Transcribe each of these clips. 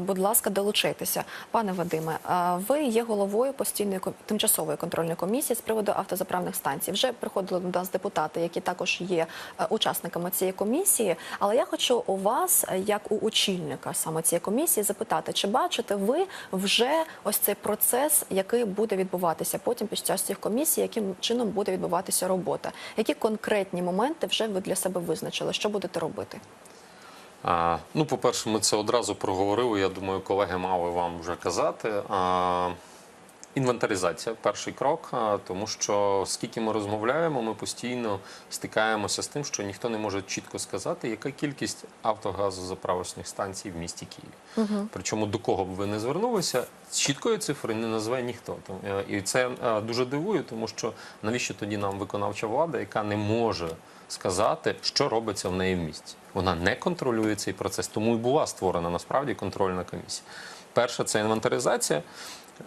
будь ласка, долучитися. Пане Вадиме, ви є головою постійної тимчасової контрольної комісії з приводу автозаправних станцій. Вже приходили до нас депутати, які також є е, учасниками цієї комісії. Але я хочу у вас, е, як у очільника саме цієї комісії, запитати, чи бачите ви вже ось цей процес, який буде відбуватися потім під час цих комісій, яким чином буде відбуватися робота? Які конкретні моменти вже ви для себе визначили? Що будете робити? Ну, по-перше, ми це одразу проговорили. Я думаю, колеги мали вам вже казати. Інвентаризація перший крок, тому що скільки ми розмовляємо, ми постійно стикаємося з тим, що ніхто не може чітко сказати, яка кількість автогазозаправочних станцій в місті Києві. Причому до кого б ви не звернулися, чіткої цифри не назве ніхто. Е, І це е, дуже дивує, тому що навіщо тоді нам виконавча влада, яка не може сказати, що робиться в неї в місті. Вона не контролює цей процес, тому і була створена насправді контрольна комісія. Перша це інвентаризація.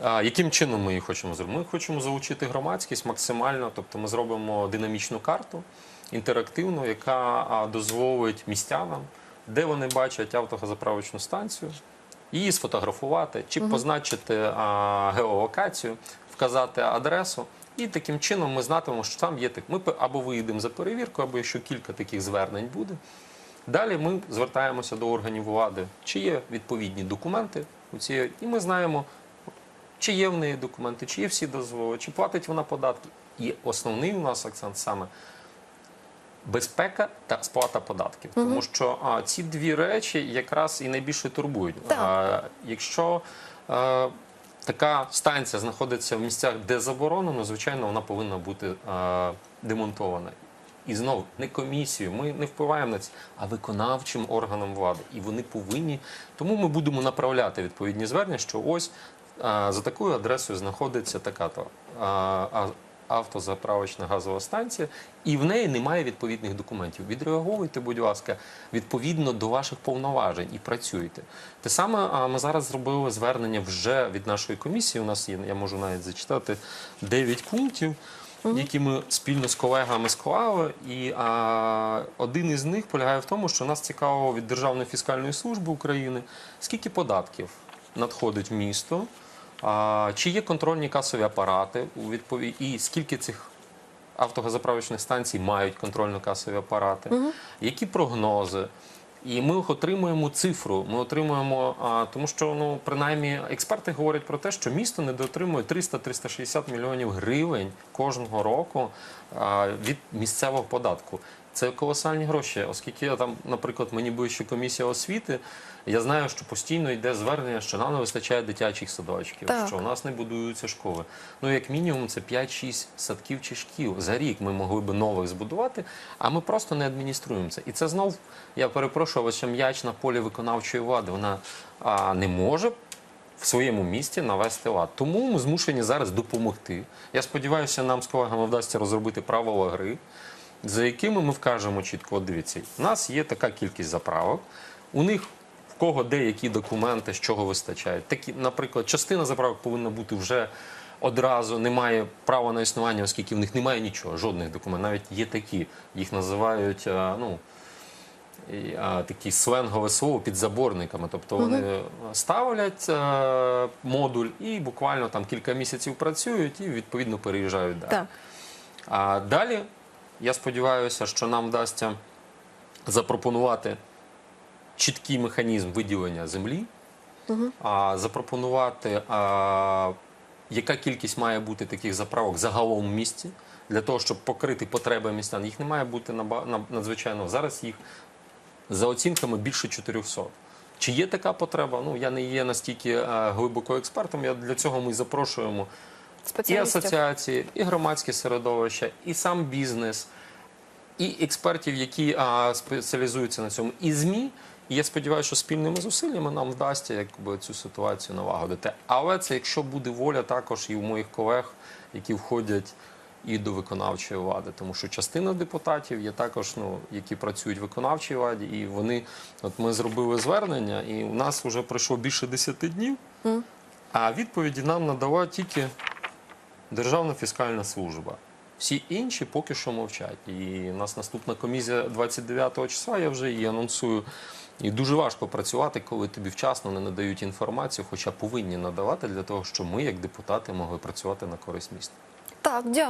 А, Яким чином ми її хочемо зробити? Ми хочемо залучити громадськість максимально, тобто ми зробимо динамічну карту інтерактивну, яка дозволить містянам, де вони бачать автогазоправочну станцію, її сфотографувати чи позначити а, геолокацію, вказати адресу. І таким чином ми знатимемо, що там є так. Ми або виїдемо за перевірку, або якщо кілька таких звернень буде. Далі ми звертаємося до органів влади, чи є відповідні документи у цієї, і ми знаємо, чи є в неї документи, чи є всі дозволи, чи платить вона податки. І основний у нас акцент саме безпека та сплата податків. Тому що а, ці дві речі якраз і найбільше турбують. Так. А, якщо а, така станція знаходиться в місцях, де заборонено, звичайно, вона повинна бути а, демонтована. І знову не комісією, ми не впливаємо на це, а виконавчим органам влади. І вони повинні. Тому ми будемо направляти відповідні звернення, що ось а, за такою адресою знаходиться така-то а, а, автозаправочна газова станція, і в неї немає відповідних документів. Відреагуйте, будь ласка, відповідно до ваших повноважень і працюйте. Те саме а, ми зараз зробили звернення вже від нашої комісії. У нас є, я можу навіть зачитати 9 пунктів. Які ми спільно з колегами склали, і а, один із них полягає в тому, що нас цікаво від Державної фіскальної служби України, скільки податків надходить в місто, а, чи є контрольні касові апарати і скільки цих автогазоправочних станцій мають контрольно-касові апарати, які прогнози. І ми отримуємо цифру. Ми отримуємо, тому що ну принаймні експерти говорять про те, що місто недоотримує 300-360 мільйонів гривень кожного року від місцевого податку. Це колосальні гроші, оскільки там, наприклад, мені ближче комісія освіти. Я знаю, що постійно йде звернення, що нам не вистачає дитячих садочків, Так. що у нас не будуються школи. Ну, як мінімум, це 5-6 садків чи шкіл. За рік ми могли би нових збудувати, а ми просто не адмініструємо це. І це знов, я перепрошую, лише м'яч на полі виконавчої влади. Вона а, не може в своєму місті навести лад. Тому ми змушені зараз допомогти. Я сподіваюся, нам з колегами вдасться розробити правила гри, за якими ми вкажемо чітко, от дивіться, у нас є така кількість заправок, у них в кого деякі документи, з чого вистачають. Такі, наприклад, частина заправок повинна бути вже одразу, немає права на існування, оскільки в них немає нічого, жодних документів. Навіть є такі, їх називають, а, ну, а, такі сленгове слово під заборниками. Тобто вони ставлять е, модуль і буквально там кілька місяців працюють і відповідно переїжджають далі. Так. А далі я сподіваюся, що нам вдасться запропонувати чіткий механізм виділення землі, а, запропонувати, а, яка кількість має бути таких заправок загалом в місті, для того, щоб покрити потреби містян. Їх не має бути надзвичайно. Зараз їх за оцінками більше 400. Чи є така потреба? Ну я не є настільки е, глибоко експертом. Я для цього ми запрошуємо і асоціації, і громадське середовище, і сам бізнес, і експертів, які а, спеціалізуються на цьому, і ЗМІ. І я сподіваюся, що спільними зусиллями нам вдасться якби, цю ситуацію налагодити. Але це якщо буде воля також і у моїх колег, які входять і до виконавчої влади, тому що частина депутатів є також, ну які працюють в виконавчій владі, і вони, от ми зробили звернення, і у нас вже пройшло більше 10 днів, а відповіді нам надала тільки Державна фіскальна служба. Всі інші поки що мовчать. І у нас наступна комісія 29 числа, я вже її анонсую. І дуже важко працювати, коли тобі вчасно не надають інформацію, хоча повинні надавати для того, щоб ми, як депутати, могли працювати на користь міста. Так, дякую.